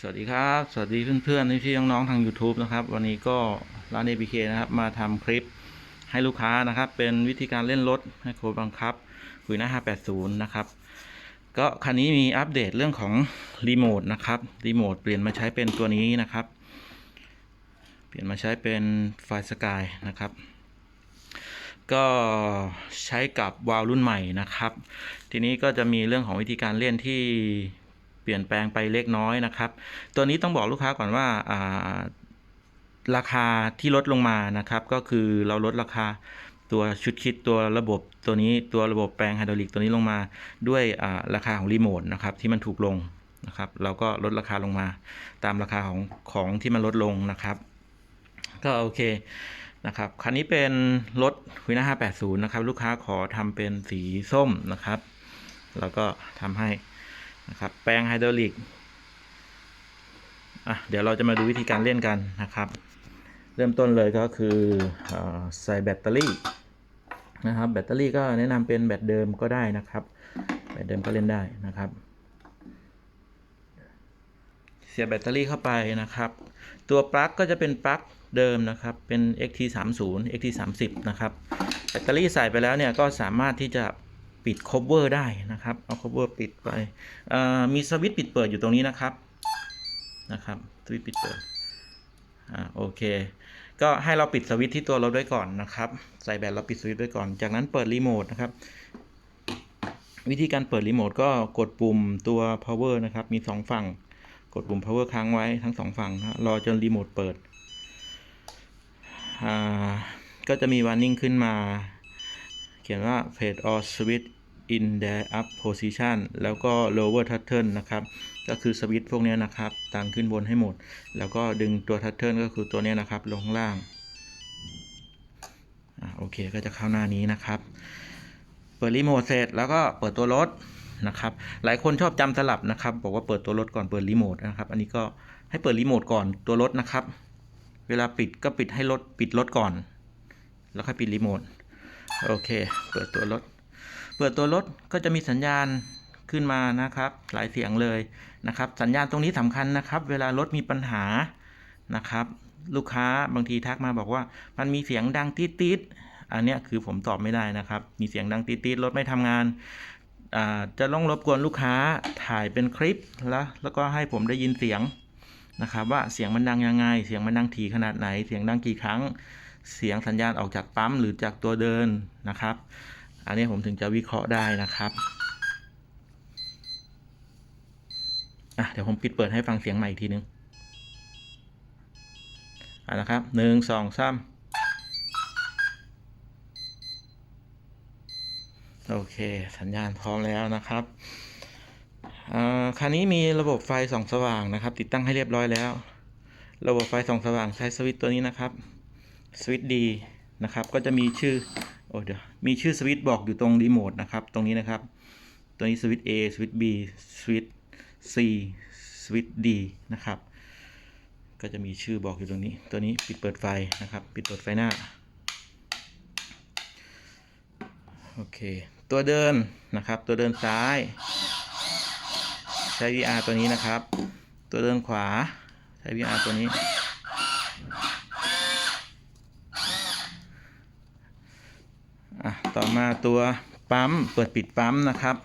สวัสดีครับ สวัสดีเพื่อนๆพี่ๆน้องๆทาง YouTube นะครับ วันนี้ก็ร้าน ABK นะครับ มาทำคลิปให้ลูกค้านะครับ เป็นวิธีการเล่นรถให้โค้ดบังคับคุยหน้า580 นะครับ ก็คันนี้มีอัปเดตเรื่องของรีโมทนะครับ รีโมทเปลี่ยนมาใช้เป็นตัวนี้นะครับ เปลี่ยนมาใช้เป็นไฟสกายนะครับ ก็ใช้กับวาล์วรุ่นใหม่นะครับ ทีนี้ก็จะมีเรื่องของวิธีการเล่นที่ ปลี่ยนแปลงไปเล็กน้อยนะครับ ตัวนี้ต้องบอกลูกค้าก่อนว่าราคาที่ลดลงมานะครับ ก็คือเราลดราคาตัวชุดคิดตัวระบบตัวนี้ตัวระบบแปลงไฮดรอลิกตัวนี้ลงมาด้วยราคาของรีโมทนะครับที่มันถูกลงนะครับเราก็ลดราคาลงมา ตามราคาของของที่มันลดลงนะครับ ก็โอเคนะครับคันนี้เป็นรถวินา580 นะครับ ลูกค้าขอทำเป็นสีส้มนะครับ แล้วก็ทำให้ นะครับ แปลงไฮดรอลิกอะเดี๋ยวเราจะมาดูวิธีการเล่นกันนะครับ เริ่มต้นเลยก็คือเออใส่แบตเตอรี่นะครับแบตเตอรี่ก็แนะนำเป็นแบตเดิมก็ได้นะครับ แบตเดิมก็เล่นได้นะครับ เสียบแบตเตอรี่เข้าไปนะครับ ตัวปลั๊กก็จะเป็นปลั๊กเดิมนะครับ เป็น XT30 XT30 นะครับ แบตเตอรี่ใส่ไปแล้วเนี่ยก็สามารถที่จะ ปิด cover ได้นะครับ เอา cover ปิดไปมีสวิตช์ปิดเปิดอยู่ตรงนี้นะครับ นะครับ สวิตช์ปิดเปิด อ่า โอเค ก็ให้เราปิดสวิตช์ที่ตัวรถไว้ก่อนนะครับ ใส่แบตเราปิดสวิตช์ไว้ก่อน จากนั้นเปิดรีโมทนะครับ วิธีการเปิดรีโมทก็กดปุ่มตัว power นะครับ มีสองฝั่ง กดปุ่ม power ค้างไว้ทั้งสองฝั่งนะรอจนรีโมทเปิด อ่า ก็จะมี warning ขึ้นมาเขียนว่า fade or switch in their up position แล้วก็ lower turtle นะครับ ก็คือสวิตช์พวกนี้นะครับตั้งขึ้นบนให้หมด แล้วก็ดึงตัว turtle ก็คือตัวนี้นะครับ ลงข้างล่างอาโอเคก็จะเข้าหน้านี้นะครับ เปิดรีโมทเสร็จแล้วก็เปิดตัวรถนะครับ หลายคนชอบจำสลับนะครับ บอกว่าเปิดตัวรถก่อนเปิดรีโมทนะครับ อันนี้ก็ให้เปิดรีโมทก่อนตัวรถนะครับ เวลาปิดก็ปิดให้รถปิดรถก่อน แล้วค่อยปิดรีโมท โอเค เปิดตัวรถ เปิดตัวรถก็จะมีสัญญาณขึ้นมานะครับ หลายเสียงเลยนะครับ สัญญาณตรงนี้สำคัญนะครับ เวลารถมีปัญหานะครับ ลูกค้าบางทีทักมาบอกว่า มันมีเสียงดังตีดๆอันเนี้ยคือผมตอบไม่ได้นะครับ มีเสียงดังตีดๆรถไม่ทำงานอ่าจะต้องรบกวนลูกค้าถ่ายเป็นคลิปแล้วแล้วก็ให้ผมได้ยินเสียงนะครับ ว่าเสียงมันดังยังไง เสียงมันดังถี่ขนาดไหน เสียงดังกี่ครั้ง เสียงสัญญาณออกจากปั๊มหรือจากตัวเดินนะครับ อันนี้ผมถึงจะวิเคราะห์ได้นะครับอะเดี๋ยวผมปิดเปิดให้ฟังเสียงใหม่อีกทีนึงอะนะครับหนึ่งสองสามโอเค สัญญาณพร้อมแล้วนะครับอ่าคันนี้มีระบบไฟส่องสว่างนะครับ ติดตั้งให้เรียบร้อยแล้ว ระบบไฟส่องสว่างใช้สวิตตัวนี้นะครับ สวิตดีนะครับ ก็จะมีชื่อ โอ้เดี๋ยวมีชื่อสวิตช์บอกอยู่ตรงรีโมทนะครับ ตรงนี้นะครับ ตัวนี้สวิตช์ A สวิตช์ B สวิตช์ C สวิตช์ D นะครับ ก็จะมีชื่อบอกอยู่ตรงนี้ ตัวนี้ปิดเปิดไฟนะครับ ปิดเปิดไฟหน้า โอเค ตัวเดินนะครับ ตัวเดินซ้าย ใช้ VR ตัวนี้นะครับ ตัวเดินขวา ใช้ VR ตัวนี้ อะ ต่อมาตัวปั๊มเปิดปิดปั๊มนะครับ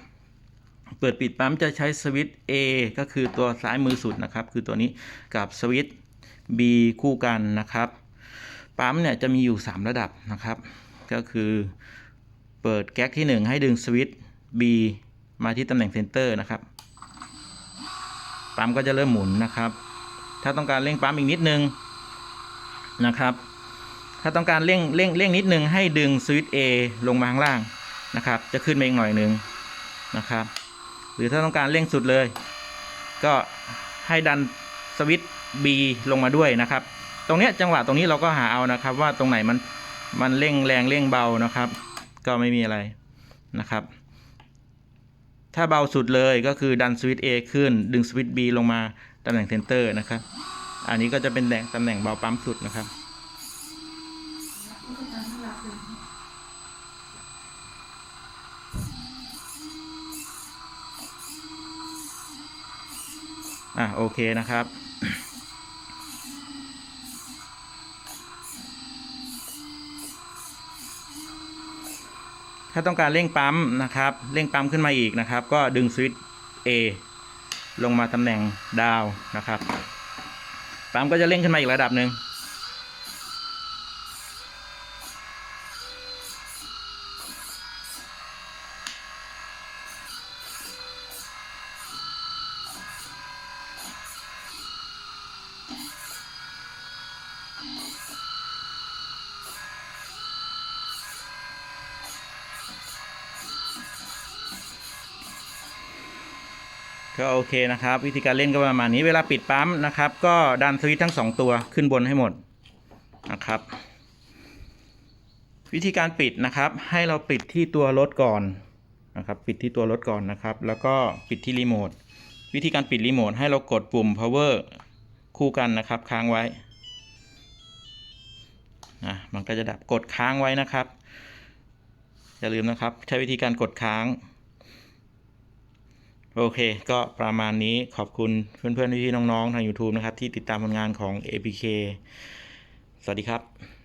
เปิดปิดปั๊มจะใช้สวิตช์ A ก็คือตัวซ้ายมือสุดนะครับ คือตัวนี้กับสวิตช์ B คู่กันนะครับ ปั๊มเนี่ยจะมีอยู่ 3 ระดับนะครับ ก็คือเปิดแก๊กที่ 1 ให้ดึงสวิตช์ B มาที่ตำแหน่งเซนเตอร์นะครับ ปั๊มก็จะเริ่มหมุนนะครับ ถ้าต้องการเร่งปั๊มอีกนิดนึงนะครับ ถ้าต้องการเร่งเร่งเร่งนิดนึงให้ดึงสวิตช์ A ลงมาข้างล่างนะครับ จะขึ้นมาอีกหน่อยหนึงนะครับ หรือถ้าต้องการเร่งสุดเลย ก็ให้ดันสวิตช์ B ลงมาด้วยนะครับ ตรงเนี้ยจังหวะตรงนี้เราก็หาเอานะครับ ว่าตรงไหนมันมันเร่งแรงเร่งเบานะครับ ก็ไม่มีอะไรนะครับ ถ้าเบาสุดเลยก็คือดันสวิตช์ A ขึ้น ดึงสวิตช์ B ลงมาตำแหน่งเซนเตอร์นะครับ อันนี้ก็จะเป็นแหล่งตำแหน่งเบาปั๊มสุดนะครับ อะโอเคนะครับ ถ้าต้องการเร่งปั๊มนะครับ เร่งปั๊มขึ้นมาอีกนะครับ ก็ดึงสวิตช์ A ลงมาตำแหน่งดาวนะครับ ปั๊มก็จะเร่งขึ้นมาอีกระดับหนึ่ง ก็โอเคนะครับ วิธีการเล่นก็ประมาณนี้เวลาปิดปั๊มนะครับ ก็ดันสวิตช์ทั้งสองตัวขึ้นบนให้หมดนะครับ วิธีการปิดนะครับ ให้เราปิดที่ตัวรถก่อนนะครับ ปิดที่ตัวรถก่อนนะครับ แล้วก็ปิดที่รีโมทวิธีการปิดรีโมทให้เรากดปุ่ม power คู่กันนะครับ ค้างไว้นะมันก็จะดับกดค้างไว้นะครับ อย่าลืมนะครับ ใช้วิธีการกดค้าง โอเค ก็ประมาณนี้ขอบคุณเพื่อนๆพี่ๆน้องๆ ทาง YouTube นะครับ ที่ติดตามผลงานของ APK สวัสดีครับ